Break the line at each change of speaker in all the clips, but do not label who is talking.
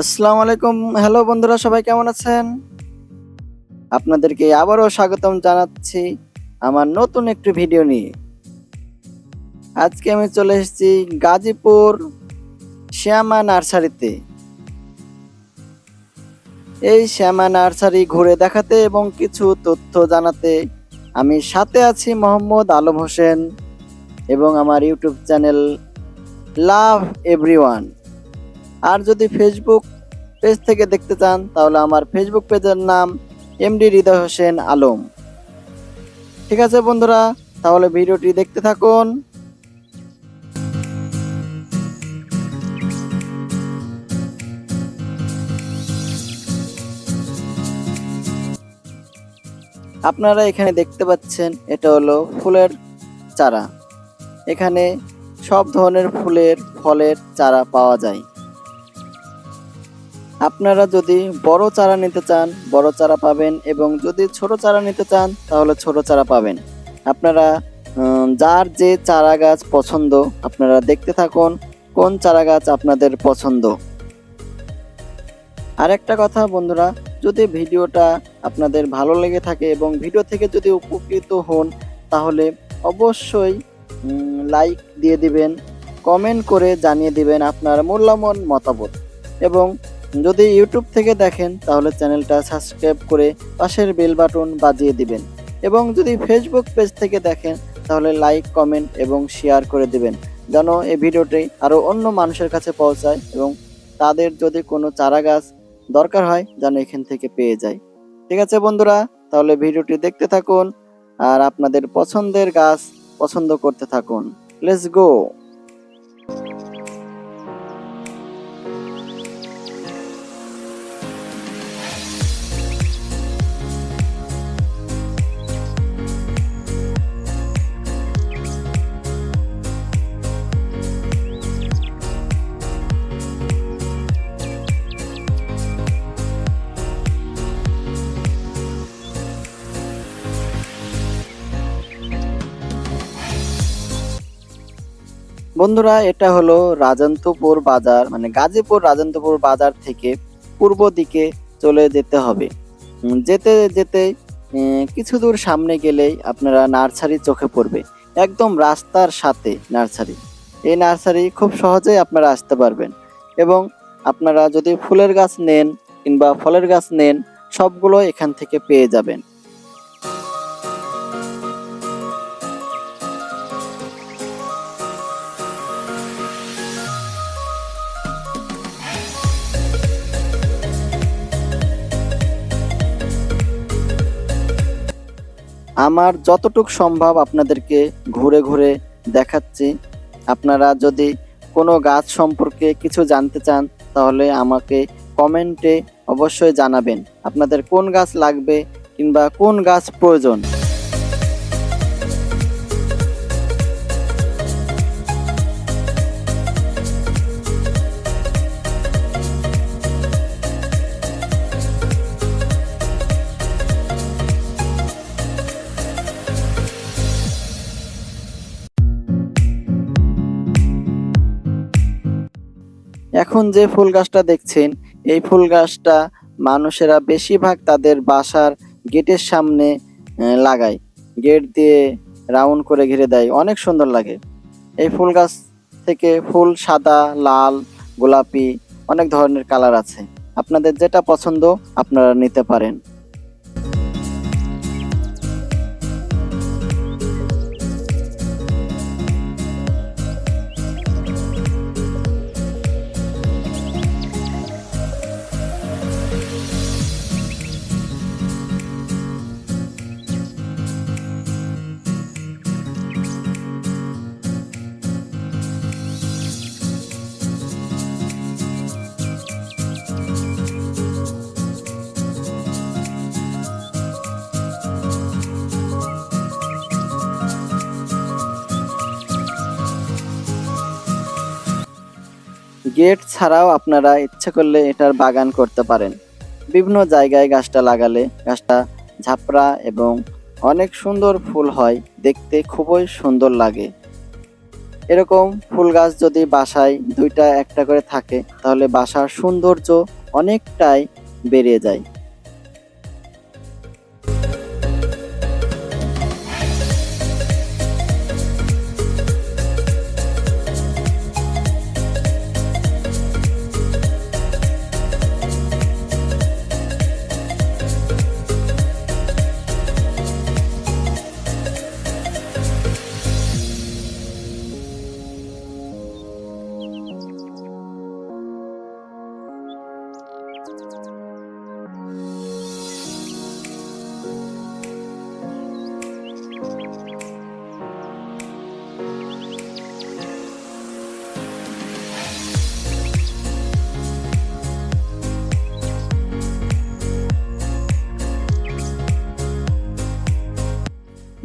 আসসালামু আলাইকুম। হ্যালো বন্ধুরা, সবাই কেমন আছেন? আপনাদেরকে আবারও স্বাগতম জানাচ্ছি আমার নতুন একটি ভিডিও নিয়ে। আজকে আমি চলে এসেছি গাজীপুর শ্যামা নার্সারিতে। এই শ্যামা নার্সারি ঘুরে দেখাতে এবং কিছু তথ্য জানাতে আমি সাথে আছি মোহাম্মদ আলম হোসেন এবং আমার ইউটিউব চ্যানেল লাভ এভরিওয়ান। আর যদি ফেসবুক পেজ থেকে দেখতে চান, তাহলে আমার ফেসবুক পেজের নাম এমডি হৃদয় হোসেন আলম। ঠিক আছে বন্ধুরা, তাহলে ভিডিওটি দেখতে থাকুন। আপনারা এখানে দেখতে পাচ্ছেন, এটা হলো ফুলের চারা। এখানে সব ধরনের ফুলের, ফলের চারা পাওয়া যায়। আপনারা যদি বড় চারা নিতে চান, বড় চারা পাবেন এবং যদি ছোট চারা নিতে চান, তাহলে ছোট চারা পাবেন। আপনারা যার যে চারা গাছ পছন্দ, আপনারা দেখতে থাকুন কোন চারা গাছ আপনাদের পছন্দ। আরেকটা কথা বন্ধুরা, যদি ভিডিওটা আপনাদের ভালো লেগে থাকে এবং ভিডিও থেকে যদি উপকৃত হন, তাহলে অবশ্যই লাইক দিয়ে দিবেন, কমেন্ট করে জানিয়ে দিবেন আপনার মূল্যবান মতামত। এবং যদি ইউটিউব থেকে দেখেন, তাহলে চ্যানেলটা সাবস্ক্রাইব করে পাশের বেল বাটন বাজিয়ে দিবেন। এবং যদি ফেসবুক পেজ থেকে দেখেন, তাহলে লাইক কমেন্ট এবং শেয়ার করে দিবেন। যেন এই ভিডিওটি আরও অন্য মানুষের কাছে পৌঁছায় এবং তাদের যদি কোনো চারা গাছ দরকার হয়, যেন এখান থেকে পেয়ে যায়। ঠিক আছে বন্ধুরা, তাহলে ভিডিওটি দেখতে থাকুন আর আপনাদের পছন্দের গাছ পছন্দ করতে থাকুন। লেটস গো বন্ধুরা, এটা হলো রাজন্তপুর বাজার মানে গাজীপুর রাজন্তপুর বাজার থেকে পূর্ব দিকে চলে যেতে হবে। যেতে যেতে কিছু দূর সামনে গেলেই আপনারা নার্সারি চোখে পড়বে। একদম রাস্তার সাথে নার্সারি। এই নার্সারি খুব সহজেই আপনারা আসতে পারবেন এবং আপনারা যদি ফুলের গাছ নেন কিংবা ফলের গাছ নেন, সবগুলো এখান থেকে পেয়ে যাবেন। আমার যতটুক সম্ভব আপনাদেরকে ঘুরে ঘুরে দেখাচ্ছি। আপনারা যদি কোনো গাছ সম্পর্কে কিছু জানতে চান, তাহলে আমাকে কমেন্টে অবশ্যই জানাবেন। আপনাদের কোন গাছ লাগবে কিংবা কোন গাছ প্রয়োজন? এখন যে ফুল গাছটা দেখছেন, এই ফুল গাছটা মানুষেরা বেশিরভাগ তাদের বাসার গেটের সামনে লাগায়। গেট দিয়ে রাউন্ড করে ঘিরে দেয়। অনেক সুন্দর লাগে। এই ফুল গাছ থেকে ফুল সাদা, লাল, গোলাপি অনেক ধরনের কালার আছে। আপনাদের যেটা পছন্দ, আপনারা নিতে পারেন। গেট ছাড়াও আপনারা ইচ্ছা করলে এটার বাগান করতে পারেন। বিভিন্ন জায়গায় গাছটা লাগালে গাছটা ঝাপড়া এবং অনেক সুন্দর ফুল হয়, দেখতে খুবই সুন্দর লাগে। এরকম ফুল গাছ যদি বাসায় দুইটা একটা করে থাকে, তাহলে বাসার সৌন্দর্য অনেকটাই বেড়ে যায়।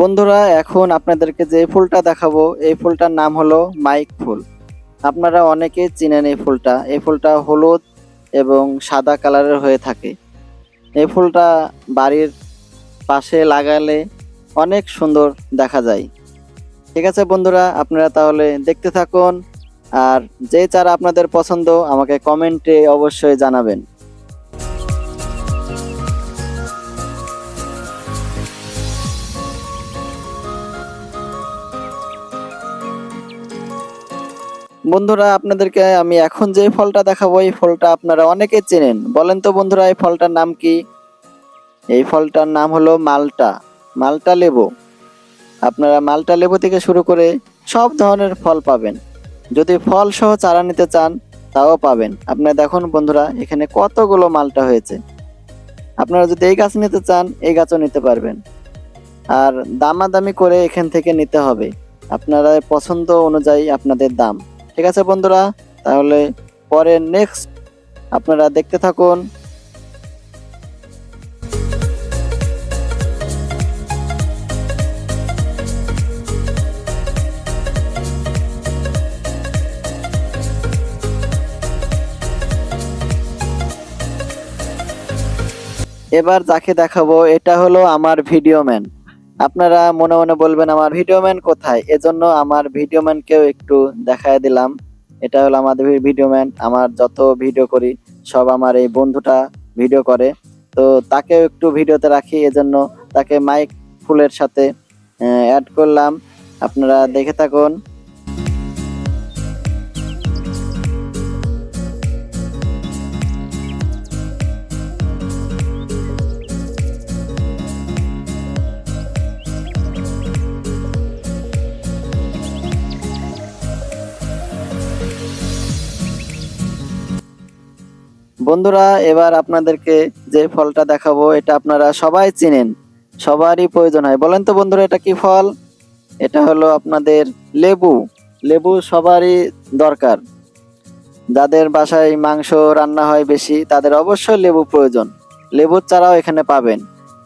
বন্ধুরা, এখন আপনাদেরকে যে ফুলটা দেখাবো, এই ফুলটার নাম হলো মাইক ফুল। আপনারা অনেকেই চিনেন এই ফুলটা। এই ফুলটা হলুদ এবং সাদা কালারের হয়ে থাকে। এই ফুলটা বাড়ির পাশে লাগালে অনেক সুন্দর দেখা যায়। ঠিক আছে বন্ধুরা, আপনারা তাহলে দেখতে থাকুন। আর যে চারা আপনাদের পছন্দ, আমাকে কমেন্টে অবশ্যই জানাবেন। বন্ধুরা, আপনাদেরকে আমি এখন যে ফলটা দেখাবো, এই ফলটা আপনারা অনেকে চেনেন। বলেন তো বন্ধুরা, এই ফলটার নাম কি? এই ফলটার নাম হলো মালটা মালটা লেবু। আপনারা মালটা লেবু থেকে শুরু করে সব ধরনের ফল পাবেন। যদি ফল সহ চারা নিতে চান, তাও পাবেন। আপনারা দেখুন বন্ধুরা, এখানে কতগুলো মালটা হয়েছে। আপনারা যদি এই গাছ নিতে চান, এই গাছও নিতে পারবেন। আর দামাদামি করে এখান থেকে নিতে হবে। আপনারা পছন্দ অনুযায়ী আপনাদের দাম। ঠিক আছে বন্ধুরা? তাহলে পরে নেক্সট আপনারা দেখতে থাকুন। এবার যাকে দেখাবো, এটা হলো আমার ভিডিও ম্যান আপনারা মনে মনে বলবেন, আমার ভিডিও ম্যান কোথায়? এজন্য আমার ভিডিও ম্যানকেও একটু দেখায় দিলাম। এটা হলো আমাদের ভিডিও ম্যান আমার যত ভিডিও করি, সব আমার এই বন্ধুটা ভিডিও করে। তো তাকেও একটু ভিডিওতে রাখি, এজন্য তাকে মাইক ফুলের সাথে অ্যাড করলাম। আপনারা দেখে থাকুন। বন্ধুরা, এবার আপনাদেরকে যে ফলটা দেখাবো, এটা আপনারা সবাই চিনেন। সবারই প্রয়োজন হয়। বলেন তো বন্ধুরা, এটা কি ফল? এটা হলো আপনাদের লেবু। লেবু সবারই দরকার। যাদের বাসায় মাংস রান্না হয় বেশি, তাদের অবশ্যই লেবু প্রয়োজন। লেবুর চারাও এখানে পাবেন।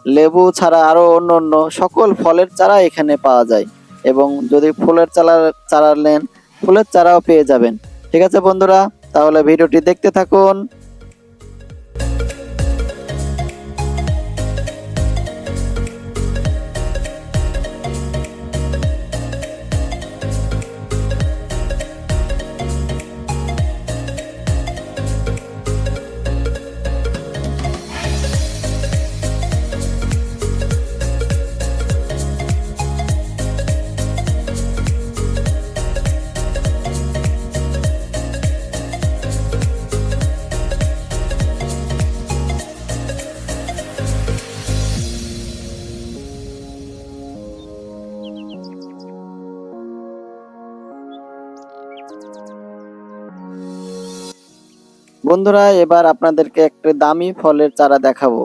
লেবু ছাড়া আরও অন্য অন্য সকল ফলের চারা এখানে পাওয়া যায়। এবং যদি ফুলের চারা চারা নেন, ফুলের চারাও পেয়ে যাবেন। ঠিক আছে বন্ধুরা, তাহলে ভিডিওটি দেখতে থাকুন। Thank you বন্ধুরা, এবার আপনাদেরকে একটা দামি ফলের চারা দেখাবো।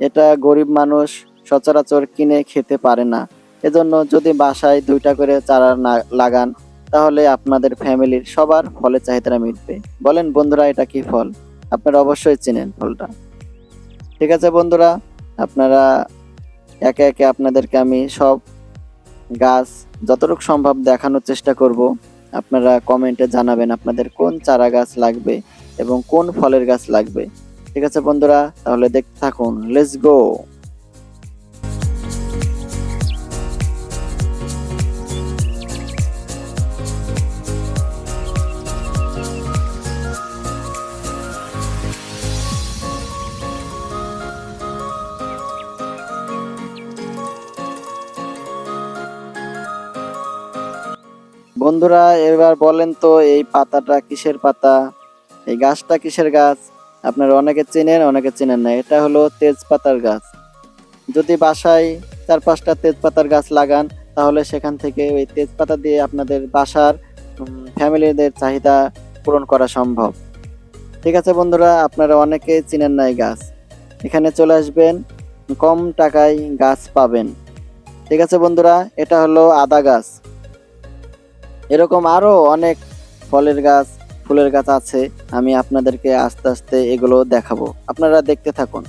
এটা গরিব মানুষ সচরাচর কিনে খেতে পারে না। এজন্য যদি বাসায় দুইটা করে চারা না লাগান, তাহলে আপনাদের ফ্যামিলির সবার ফলের চাহিদা মিটবে। বলেন বন্ধুরা, এটা কি ফল? আপনারা অবশ্যই চেনেন ফলটা। ঠিক আছে বন্ধুরা, আপনারা একে একে আপনাদেরকে আমি সব গাছ যতটুকু সম্ভব দেখানোর চেষ্টা করব। আপনারা কমেন্টে জানাবেন আপনাদের কোন চারা গাছ লাগবে। এবং কোন ফলের গাছ লাগবে। ঠিক আছে বন্ধুরা, তাহলে দেখতে থাকুন লেটস গো বন্ধুরা, এবার বলেন তো, এই পাতাটা কিসের পাতা? এই গাছটা কিসের গাছ? আপনারা অনেকে চেনেন অনেকে চেনেন না। এটা হলো তেজপাতার গাছ। যদি বাসায় চার পাঁচটা তেজপাতার গাছ লাগান, তাহলে সেখান থেকে ওই তেজপাতা দিয়ে আপনাদের বাসার ফ্যামিলিদের চাহিদা পূরণ করা সম্ভব। ঠিক আছে বন্ধুরা, আপনারা অনেকেই চিনেন না এই গাছ। এখানে চলে আসবেন, কম টাকায় গাছ পাবেন। ঠিক আছে বন্ধুরা, এটা হলো আদা গাছ। এরকম আরও অনেক ফলের গাছ ফুলের গাছ আছে আমি আপনাদেরকে আস্তে আস্তে এগুলো দেখাবো। আপনারা দেখতে থাকুন।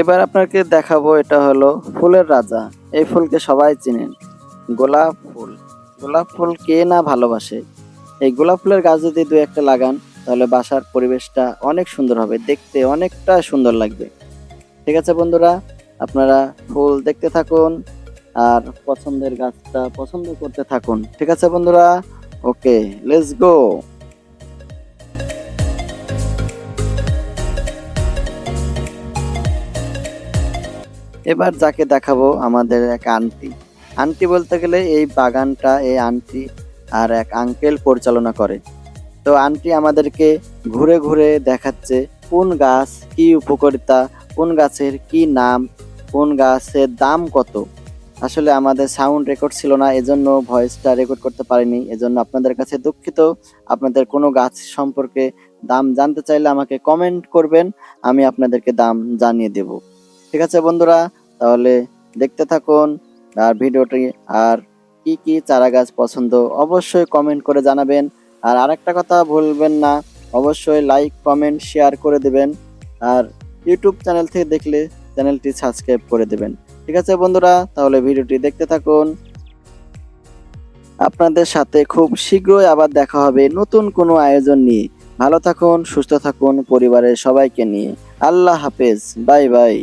এবার আপনাকে দেখাবো এটা হলো ফুলের রাজা। এই ফুলকে সবাই চিনেন। গোলাপ ফুল। গোলাপ ফুল কে না ভালোবাসে? এই গোলাপ ফুলের গাছ যদি দু একটা লাগান, তাহলে বাসার পরিবেশটা অনেক সুন্দর হবে। দেখতে অনেকটা সুন্দর লাগবে। ঠিক আছে বন্ধুরা, আপনারা ফুল দেখতে থাকুন আর পছন্দের গাছটা পছন্দ করতে থাকুন। ঠিক আছে বন্ধুরা, ওকে লেটস গো এবার যাকে দেখাবো আমাদের এক আন্টি। আন্টি বলতে গেলে এই বাগানটা এই আন্টি আর এক আঙ্কেল পরিচালনা করে। তো আন্টি আমাদেরকে ঘুরে ঘুরে দেখাচ্ছে কোন গাছ কি উপকারিতা, কোন গাছের কি নাম, কোন গাছের দাম কত। আসলে আমাদের সাউন্ড রেকর্ড ছিল না, এজন্য ভয়েসটা রেকর্ড করতে পারিনি। এজন্য আপনাদের কাছে দুঃখিত। আপনাদের কোনো গাছ সম্পর্কে দাম জানতে চাইলে আমাকে কমেন্ট করবেন, আমি আপনাদেরকে দাম জানিয়ে দেব। ঠিক আছে বন্ধুরা? তাহলে দেখতে থাকুন আর ভিডিওটি আর কি কি চারা গাছ পছন্দ অবশ্যই কমেন্ট করে জানাবেন। আর আরেকটা কথা ভুলবেন না, অবশ্যই লাইক কমেন্ট শেয়ার করে দেবেন। আর ইউটিউব চ্যানেল থেকে দেখলে চ্যানেলটি সাবস্ক্রাইব করে দেবেন। ঠিক আছে বন্ধুরা? তাহলে ভিডিওটি দেখতে থাকুন। আপনাদের সাথে খুব শীঘ্রই আবার দেখা হবে নতুন কোনো আয়োজন নিয়ে। ভালো থাকুন, সুস্থ থাকুন পরিবারের সবাইকে নিয়ে। আল্লাহ হাফেজ। Bye bye.